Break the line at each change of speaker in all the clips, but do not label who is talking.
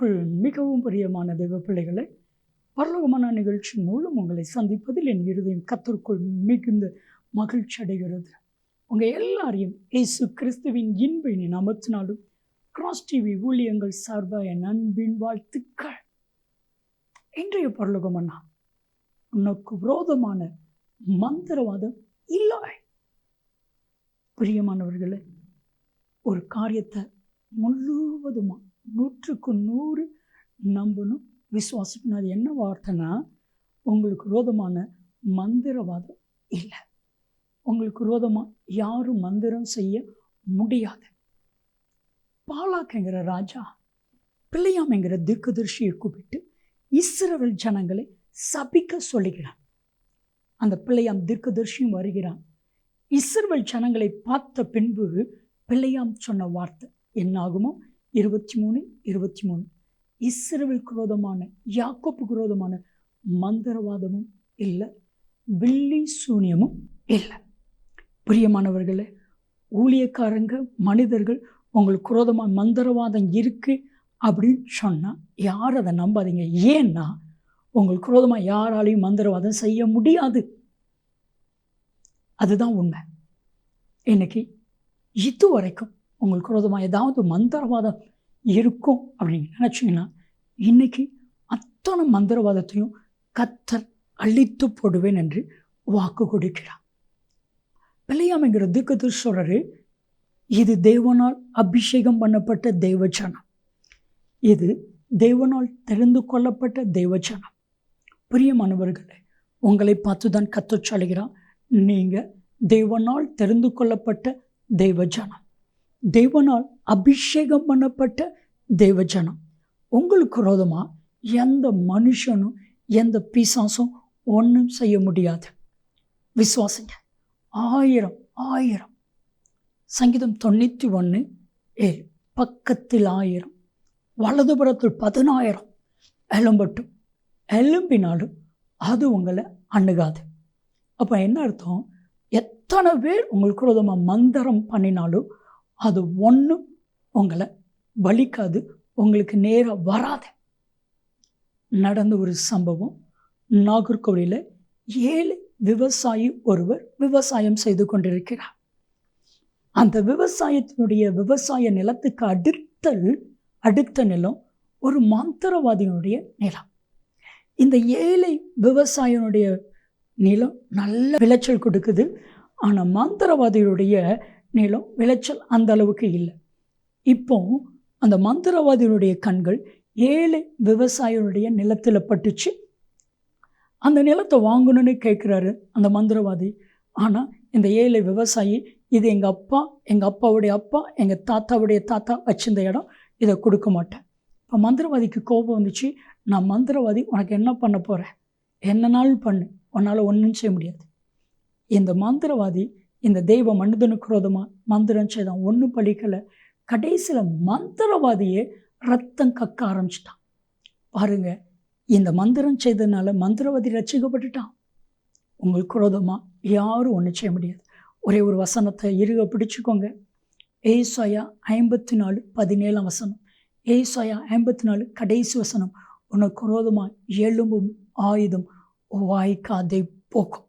கிறிஸ்துவுக்குள் மிகவும் பிரியமான தெய்வ பிள்ளைகளை பரலோகமான நிகழ்ச்சி மூலம் உங்களை சந்திப்பதில் என் இருதயம் கத்தருக்குள் மிகுந்த மகிழ்ச்சி அடைகிறது. உங்கள் எல்லாரையும் இயேசு கிறிஸ்துவின் இன்பின் நமத்தினாலும் கிராஸ் டிவி ஊழியங்கள் சார்பாக என் அன்பின் வாழ்த்துக்கள். இன்றைய பரலோகமன்னா உனக்கு விரோதமான மந்திரவாதம் இல்லை. பிரியமானவர்களே ஒரு காரியத்தை முழுவதுமாக நூற்றுக்கு நூறு நம்பணும். விசுவாசிக்கணும். அது என்ன வார்த்தைனா உங்களுக்கு விரோதமான மந்திரவாதம் இல்லை. உங்களுக்கு விரோதமாக யாரும் மந்திரம் செய்ய முடியாது. பாலாக்குங்கிற ராஜா பிள்ளையாம் என்கிற தீர்க்கதரிசியை கூப்பிட்டு இஸ்ரவேல் ஜனங்களை சபிக்க சொல்லுகிறான். அந்த பிள்ளையாம் தீர்க்கதரிசியும் வருகிறான். இஸ்ரவேல் ஜனங்களை பார்த்த பின்பு பிள்ளையாம் சொன்ன வார்த்தை என்னாகுமோ இருபத்தி மூணு இருபத்தி மூணு. இஸ்ரவில் குரோதமான யாக்கோப்பு குரோதமான மந்திரவாதமும் இல்லை வில்லி சூனியமும் இல்லை. பிரியமானவர்களே ஊழியக்காரங்க மனிதர்கள் உங்களுக்கு குரோதமான மந்திரவாதம் இருக்குது அப்படின்னு சொன்னால் யார் அதை நம்பாதீங்க? ஏன்னா உங்களுக்கு குரோதமாக யாராலையும் மந்திரவாதம் செய்ய முடியாது. அதுதான் உண்மை. இன்னைக்கு இது வரைக்கும் உங்களுக்கு விரோதமாக ஏதாவது மந்திரவாதம் இருக்கும் அப்படின்னு நினச்சிங்கன்னா இன்னைக்கு அத்தனை மந்திரவாதத்தையும் கத்தர் அழித்து போடுவேன் என்று வாக்கு கொடுக்கிறார். பிள்ளையாமைங்கிற தீர்க்கதரிசோரரு இது தேவனால் அபிஷேகம் பண்ணப்பட்ட தெய்வஜனம் இது தேவனால் தெரிந்து கொள்ளப்பட்ட தெய்வஜனம் பிரியமானவர்களே உங்களை பார்த்து தான் கத்து சொல்கிறான் நீங்கள் தேவனால் தெரிந்து கொள்ளப்பட்ட தெய்வஜனம் தேவனால் அபிஷேகம் பண்ணப்பட்ட தேவஜனம். உங்களுக்கு விரோதமாக எந்த மனுஷனும் எந்த பிசாசும் ஒன்றும் செய்ய முடியாது. விசுவாசிங்க. ஆயிரம் ஆயிரம். சங்கீதம் தொண்ணூற்றி ஒன்று ஏழு. பக்கத்தில் ஆயிரம். வலதுபுறத்தில் பதினாயிரம். எலும்பட்டும் எலும்பினாலும் அது உங்களை அணுகாது. அப்போ என்ன அர்த்தம்? எத்தனை பேர் உங்களுக்கு விரோதமாக மந்திரம் பண்ணினாலும் அது ஒன்றும் உங்களை வலிக்காது. உங்களுக்கு நேராக வராது. நடந்த ஒரு சம்பவம். நாகர்கோவிலில் ஏழு விவசாயி ஒருவர் விவசாயம் செய்து கொண்டிருக்கிறார். அந்த விவசாயத்தினுடைய விவசாய நிலத்துக்கு அடுத்தல் அடுத்த நிலம் ஒரு மந்திரவாதியினுடைய நிலம். இந்த ஏழை விவசாயினுடைய நிலம் நல்ல விளைச்சல் கொடுக்குது. ஆனால் மந்திரவாதியுடைய நிலம் விளைச்சல் அந்த அளவுக்கு இல்லை. இப்போ அந்த மந்திரவாதியினுடைய கண்கள் ஏழை விவசாயியுடைய நிலத்தில் பட்டுச்சு. அந்த நிலத்தை வாங்கணும்னு கேட்குறாரு அந்த மந்திரவாதி. ஆனால் இந்த ஏழை விவசாயி இது எங்கள் அப்பா எங்கள் அப்பாவுடைய அப்பா எங்கள் தாத்தாவுடைய தாத்தா வச்சிருந்த இடம் இதை கொடுக்க மாட்டேன். இப்போ மந்திரவாதிக்கு கோபம் வந்துச்சு. நான் மந்திரவாதி உனக்கு என்ன பண்ண போகிறேன் என்னனாலும் பண்ணு. உன்னால் ஒன்றும் செய்ய முடியாது. இந்த மந்திரவாதி இந்த தெய்வ மனிதனுக்கு விரோதமாக மந்திரம் செய்தான். ஒன்றும் பழிக்கலை. கடைசியில் மந்திரவாதியே ரத்தம் கக்க ஆரம்பிச்சிட்டான். பாருங்க இந்த மந்திரம் செய்ததுனால மந்திரவாதி ரசிக்கப்பட்டுட்டான். உங்களுக்கு விரோதமாக யாரும் ஒன்றும் செய்ய முடியாது. ஒரே ஒரு வசனத்தை இருக பிடிச்சிக்கோங்க. ஏசாயா ஐம்பத்தி நாலு பதினேழாம் வசனம். ஏசாயா ஐம்பத்தி நாலு கடைசி வசனம். உனக்கு விரோதமாக எலும்பும் ஆயுதம் வாய்க்காதை போக்கும்.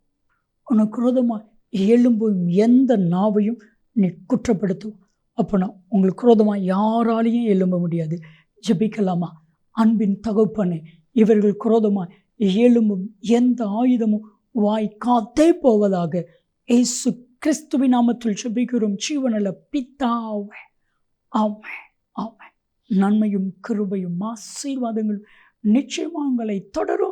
உனக்கு விரோதமாக எலும்பும் எந்த நாவையும் நீ குற்றப்படுத்தும் அப்போனா உங்களுக்கு குரோதமாக யாராலையும் எழும்ப முடியாது. ஜபிக்கலாமா? அன்பின் தகப்பனே இவர்கள் குரோதமாக எழும்பும் எந்த ஆயுதமும் வாய் காத்தே போவதாக ஏசு கிறிஸ்துவி நாமத்தில் ஜபிக்கிறோம். ஜீவனில் பித்தாவே ஆமே ஆமே நன்மையும் கிருபையும் ஆசீர்வாதங்களும் நிச்சயமாக உங்களை தொடரும்.